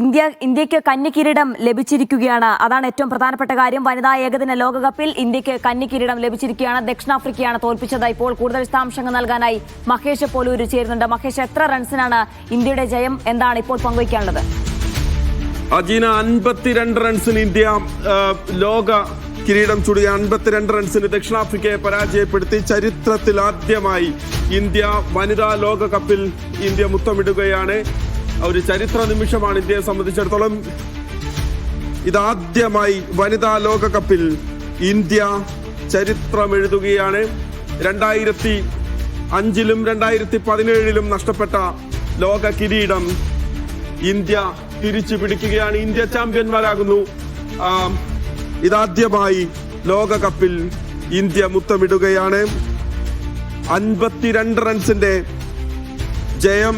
India ഇന്ത്യയ്ക്ക് കന്നിക്കിരീടം ലഭിച്ചിരിക്കുകയാണ്. അതാണ് ഏറ്റവും പ്രധാനപ്പെട്ട കാര്യം. വനിതാ ഏകദിന ലോകകപ്പിൽ ഇന്ത്യയ്ക്ക് കന്നിക്കിരീടം ലഭിച്ചിരിക്കുകയാണ്. ദക്ഷിണാഫ്രിക്കയാണ് തോൽപ്പിച്ചത്. ഇപ്പോൾ കൂടുതൽ വിശദാംശങ്ങൾ നൽകാനായി മഹേഷ് പോലൂര് ചേരുന്നുണ്ട്. മഹേഷ് എത്ര റൺസിനാണ് ഇന്ത്യയുടെ ജയം എന്താണ് ഇപ്പോൾ പങ്കുവയ്ക്കാനുള്ളത്? അജീന അൻപത്തിരണ്ട് റൺസിന് ഇന്ത്യ ലോക കിരീടം ചൂടിയ അൻപത്തിരണ്ട് റൺസിന് ദക്ഷിണാഫ്രിക്കയെ പരാജയപ്പെടുത്തി ചരിത്രത്തിൽ ആദ്യമായി ഇന്ത്യ വനിതാ ലോകകപ്പിൽ ഇന്ത്യ മുത്തമിടുകയാണ്. ഒരു ചരിത്ര നിമിഷമാണ് ഇന്ത്യയെ സംബന്ധിച്ചിടത്തോളം ഇതാദ്യമായി വനിതാ ലോകകപ്പിൽ ഇന്ത്യ ചരിത്രമെഴുതുകയാണ്. രണ്ടായിരത്തി അഞ്ചിലും രണ്ടായിരത്തി പതിനേഴിലും നഷ്ടപ്പെട്ട ലോക കിരീടം ഇന്ത്യ തിരിച്ചു പിടിക്കുകയാണ്. ഇന്ത്യ ചാമ്പ്യന്മാരാകുന്നു. ഇതാദ്യമായി ലോകകപ്പിൽ ഇന്ത്യ മുത്തമിടുകയാണ്. അൻപത്തിരണ്ട് റൺസിന്റെ ജയം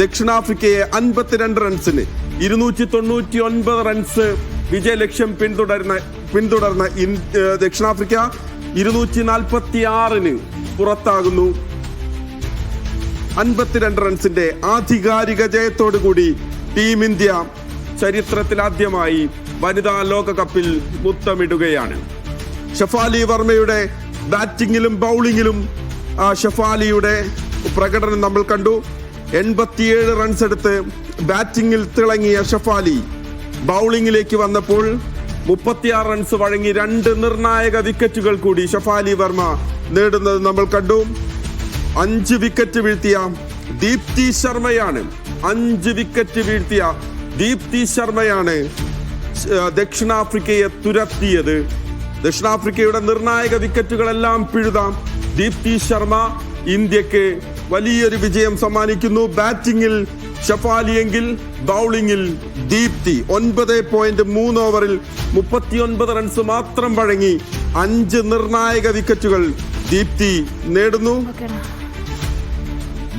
ദക്ഷിണാഫ്രിക്കയെ അൻപത്തിരണ്ട് റൺസിന് ഇരുന്നൂറ്റി തൊണ്ണൂറ്റി ഒൻപത് റൺസ് വിജയലക്ഷ്യം പിന്തുടരുന്ന പിന്തുടർന്ന ദക്ഷിണാഫ്രിക്ക ഇരുന്നൂറ്റി നാൽപ്പത്തി ആറിന് പുറത്താകുന്നു. അൻപത്തിരണ്ട് റൺസിന്റെ ആധികാരിക ജയത്തോടുകൂടി ടീം ഇന്ത്യ ചരിത്രത്തിലാദ്യമായി വനിതാ ലോകകപ്പിൽ മുത്തമിടുകയാണ്. ഷഫാലി വർമ്മയുടെ ബാറ്റിങ്ങിലും ബൗളിങ്ങിലും ഷഫാലിയുടെ പ്രകടനം നമ്മൾ കണ്ടു. എൺപത്തിയേഴ് റൺസ് എടുത്ത് ബാറ്റിംഗിൽ തിളങ്ങിയ ഷഫാലി. ബൗളിംഗിലേക്ക് വന്നപ്പോൾ മുപ്പത്തിയാറ് റൺസ് വഴങ്ങി രണ്ട് നിർണായക വിക്കറ്റുകൾ കൂടി ഷഫാലി വർമ്മ നേടുന്നത് നമ്മൾ കണ്ടു. അഞ്ച് വിക്കറ്റ് വീഴ്ത്തിയ ദീപ്തി ശർമ്മയാണ് അഞ്ച് വിക്കറ്റ് വീഴ്ത്തിയ ദീപ്തി ശർമ്മയാണ് ദക്ഷിണാഫ്രിക്കയെ തുരത്തിയത്. ദക്ഷിണാഫ്രിക്കയുടെ നിർണായക വിക്കറ്റുകളെല്ലാം പിഴുതാം ദീപ്തി ശർമ്മ ഇന്ത്യയ്ക്ക് വലിയൊരു വിജയം സമ്മാനിക്കുന്നു. ബാറ്റിംഗിൽ ഷഫാലിയെങ്കിൽ ബൗളിംഗിൽ ദീപ്തി. ഒൻപത് പോയിന്റ് മൂന്ന് ഓവറിൽ മുപ്പത്തിയൊൻപത് റൺസ് മാത്രം വഴങ്ങി അഞ്ച് നിർണായക വിക്കറ്റുകൾ ദീപ്തി നേടുന്നു.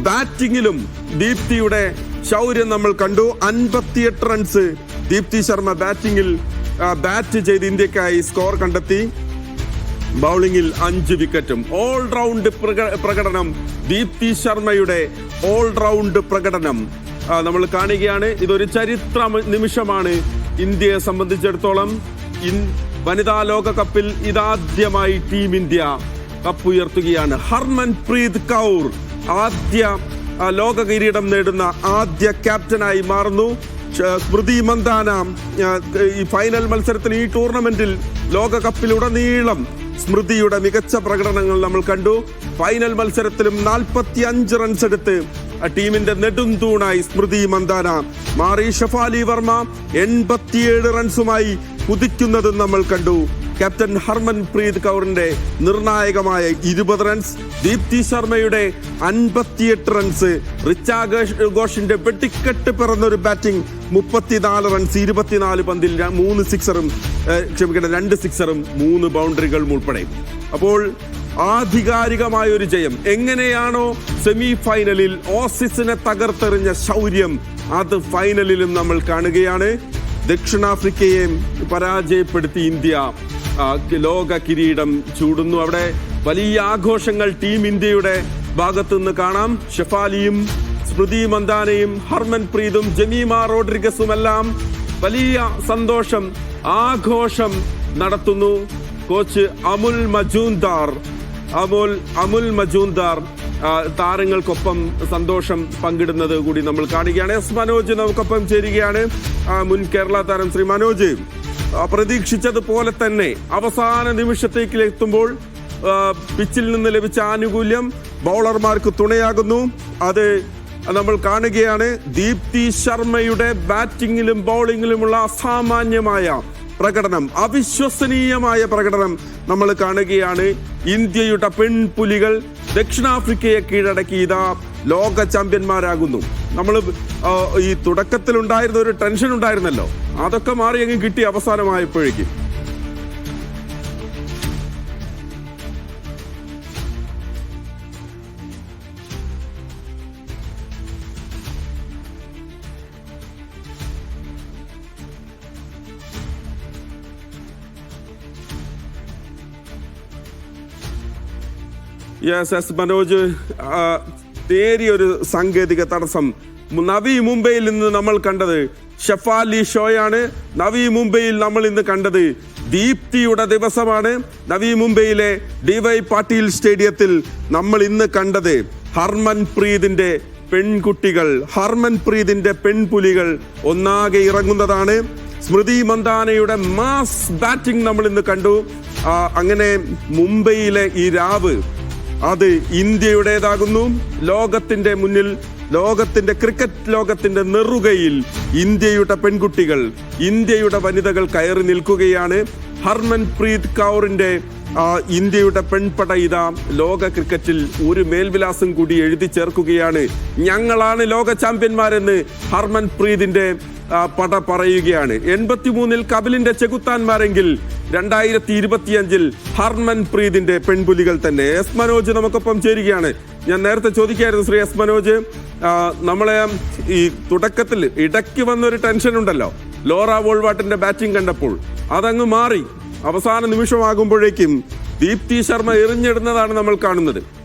ബാറ്റിംഗിലും ദീപ്തിയുടെ ശൗര്യം നമ്മൾ കണ്ടു. അൻപത്തിയെട്ട് റൺസ് ദീപ്തി ശർമ്മ ബാറ്റിംഗിൽ ബാറ്റ് ചെയ്ത് ഇന്ത്യക്കായി സ്കോർ കണ്ടെത്തി. ബൗളിംഗിൽ അഞ്ച് വിക്കറ്റും ഓൾ റൗണ്ട് പ്രക- പ്രകടനം. ദീപ്തി ശർമ്മയുടെ ഓൾ റൗണ്ട് പ്രകടനം നമ്മൾ കാണുകയാണ്. ഇതൊരു ചരിത്ര നിമിഷമാണ്. ഇന്ത്യയെ സംബന്ധിച്ചിടത്തോളം ഇൻ- വനിതാ ലോകകപ്പിൽ ഇതാദ്യമായി ടീം ഇന്ത്യ കപ്പ് ഉയർത്തുകയാണ് ഹർമൻ പ്രീത് കൗർ ആദ്യ ലോക കിരീടം നേടുന്ന ആദ്യ ക്യാപ്റ്റനായി മാറുന്നു. സ്മൃതി മന്ദാന ഈ ഫൈനൽ മത്സരത്തിൽ ഈ ടൂർണമെന്റിൽ ലോകകപ്പിലുടനീളം സ്മൃതിയുടെ മികച്ച പ്രകടനങ്ങൾ നമ്മൾ കണ്ടു. ഫൈനൽ മത്സരത്തിലും നാൽപ്പത്തി അഞ്ച് റൺസ് എടുത്ത് ടീമിന്റെ നെടും തൂണായി സ്മൃതി മന്ദാന മാറി ഷഫാലി വർമ്മ എൺപത്തിയേഴ് റൺസുമായി കുതിക്കുന്നതും നമ്മൾ കണ്ടു. ക്യാപ്റ്റൻ ഹർമൻ പ്രീത് കൗറിന്റെ നിർണായകമായ ഇരുപത് റൺസ് ദീപ്തി ശർമ്മയുടെ അൻപത്തിയെട്ട് റൺസ് റിച്ചാ ഘോഷ്- ഘോഷിന്റെ വെട്ടിക്കെട്ട് പിറന്നൊരു ബാറ്റിംഗ് മുപ്പത്തിനാല് റൺസ് ഇരുപത്തിനാല് പന്തിൽ മൂന്ന് സിക്സറും ക്ഷമിക്കണം രണ്ട് സിക്സറും മൂന്ന് ബൗണ്ടറികളും ഉൾപ്പെടെ. അപ്പോൾ ആധികാരികമായ ഒരു ജയം. എങ്ങനെയാണോ സെമി ഫൈനലിൽ ഓസിസിനെ തകർത്തെറിഞ്ഞ ശൗര്യം അത് ഫൈനലിലും നമ്മൾ കാണുകയാണ്. ദക്ഷിണാഫ്രിക്കയെ പരാജയപ്പെടുത്തി ഇന്ത്യ ലോക കിരീടം ചൂടുന്നു. അവിടെ വലിയ ആഘോഷങ്ങൾ ടീം ഇന്ത്യയുടെ ഭാഗത്തു നിന്ന് കാണാം. ഷെഫാലിയും സ്മൃതി മന്ദാനയും ഹർമൻ പ്രീതും ജമീമ റോഡ്രിഗസും എല്ലാം വലിയ സന്തോഷം ആഘോഷം നടത്തുന്നു. കോച്ച് അമുൽ മജൂന്ദാർ അമുൽ അമുൽ മജൂന്ദാർ താരങ്ങൾക്കൊപ്പം സന്തോഷം പങ്കിടുന്നത് കൂടി നമ്മൾ കാണുകയാണ്. എസ് മനോജ് നമുക്കൊപ്പം ചേരുകയാണ്. മുൻ കേരള താരം ശ്രീ മനോജ്. പ്രതീക്ഷിച്ചതുപോലെ തന്നെ അവസാന നിമിഷത്തേക്ക് എത്തുമ്പോൾ പിച്ചിൽ നിന്ന് ലഭിച്ച ആനുകൂല്യം ബൗളർമാർക്ക് തുണയാകുന്നു. അത് നമ്മൾ കാണുകയാണ്. ദീപ്തി ശർമ്മയുടെ ബാറ്റിംഗിലും ബൗളിംഗിലുമുള്ള അസാമാന്യമായ പ്രകടനം അവിശ്വസനീയമായ പ്രകടനം നമ്മൾ കാണുകയാണ്. ഇന്ത്യയുടെ പെൺപുലികൾ ദക്ഷിണാഫ്രിക്കയെ കീഴടക്കി ഇതാ ലോക ചാമ്പ്യന്മാരാകുന്നു. നമ്മൾ ഈ തുടക്കത്തിൽ ഉണ്ടായിരുന്ന ഒരു ടെൻഷൻ ഉണ്ടായിരുന്നല്ലോ. അതൊക്കെ മാറി അങ്ങ് കിട്ടി അവസാനമായപ്പോഴേക്കും. യെസ് എസ് മനോജ് നേരിയൊരു സാങ്കേതിക തടസ്സം. നവി മുംബൈയിൽ നിന്ന് നമ്മൾ കണ്ടത് ഷെഫാലി ഷോയാണ്. നവി മുംബൈയിൽ നമ്മൾ ഇന്ന് കണ്ടത് ദീപ്തിയുടെ ദിവസമാണ്. നവി മുംബൈയിലെ ഡിവൈ പാട്ടീൽ സ്റ്റേഡിയത്തിൽ നമ്മൾ ഇന്ന് കണ്ടത് ഹർമൻ പ്രീതിന്റെ പെൺകുട്ടികൾ ഹർമൻ പ്രീതിന്റെ പെൺപുലികൾ ഒന്നാകെ ഇറങ്ങുന്നതാണ്. സ്മൃതി മന്ദാനയുടെ മാസ് ബാറ്റിംഗ് നമ്മൾ ഇന്ന് കണ്ടു. അങ്ങനെ മുംബൈയിലെ ഈ രാവ് അത് ഇന്ത്യയുടേതാകുന്നു. ലോകത്തിന്റെ മുന്നിൽ ലോകത്തിന്റെ ക്രിക്കറ്റ് ലോകത്തിന്റെ നെറുകയിൽ ഇന്ത്യയുടെ പെൺകുട്ടികൾ ഇന്ത്യയുടെ വനിതകൾ കയറി നിൽക്കുകയാണ്. ഹർമൻ പ്രീത് കൗറിന്റെ ഇന്ത്യയുടെ പെൺപട ഇതാ ലോക ക്രിക്കറ്റിൽ ഒരു മേൽവിലാസം കൂടി എഴുതി ചേർക്കുകയാണ്. ഞങ്ങളാണ് ലോക ചാമ്പ്യന്മാരെന്ന് ഹർമൻ പ്രീതിന്റെ പട പറയുകയാണ്. എൺപത്തി മൂന്നിൽ കപിലിന്റെ ചെകുത്താന്മാരെങ്കിൽ രണ്ടായിരത്തി ഇരുപത്തിയഞ്ചിൽ ഹർമൻ പ്രീതിന്റെ പെൺപുലികൾ തന്നെ. എസ് മനോജ് നമുക്കൊപ്പം ചേരുകയാണ്. ഞാൻ നേരത്തെ ചോദിക്കായിരുന്നു ശ്രീ എസ് മനോജ്. നമ്മളെ ഈ തുടക്കത്തിൽ ഇടയ്ക്ക് വന്നൊരു ടെൻഷൻ ഉണ്ടല്ലോ ലോറ വോൾവാട്ടിന്റെ ബാറ്റിംഗ് കണ്ടപ്പോൾ അതങ്ങ് മാറി. അവസാന നിമിഷമാകുമ്പോഴേക്കും ദീപ്തി ശർമ്മ എറിഞ്ഞിടുന്നതാണ് നമ്മൾ കാണുന്നത്.